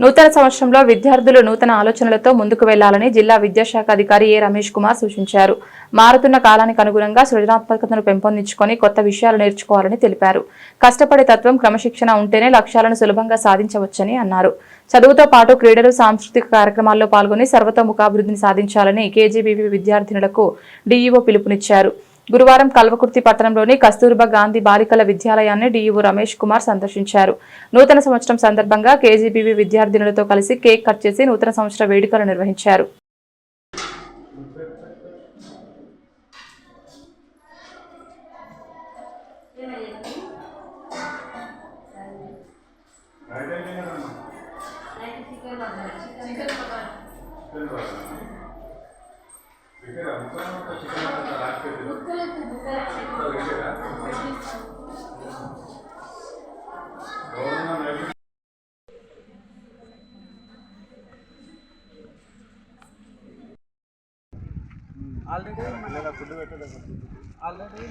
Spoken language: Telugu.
నూతన సంవత్సరంలో విద్యార్థులు నూతన ఆలోచనలతో ముందుకు వెళ్ళాలని జిల్లా విద్యాశాఖ అధికారి ఏ రమేష్ కుమార్ సూచించారు. మారుతున్న కాలానికి అనుగుణంగా సృజనాత్మకతను పెంపొందించుకొని కొత్త విషయాలు నేర్చుకోవాలని తెలిపారు. కష్టపడే తత్వం క్రమశిక్షణ ఉంటేనే లక్ష్యాలను సులభంగా సాధించవచ్చని అన్నారు. చదువుతో పాటు క్రీడలు సాంస్కృతిక కార్యక్రమాల్లో పాల్గొని సర్వతోముఖాభివృద్ధిని సాధించాలని కేజీబీవీ విద్యార్థినులకు డీఈఓ పిలుపునిచ్చారు. గురువారం కల్వకుర్తి పట్టణంలోని కస్తూర్బా గాంధీ బాలికల విద్యాలయాన్ని డీఈఓ రమేష్ కుమార్ సందర్శించారు నూతన సంవత్సరం సందర్భంగా కేజీబీవీ విద్యార్థినులతో కలిసి కేక్ కట్ చేసి నూతన సంవత్సర వేడుకలు నిర్వహించారు ఆల్రెడీ మన ఫుడ్ పెట్టలేదు ఆల్రెడీ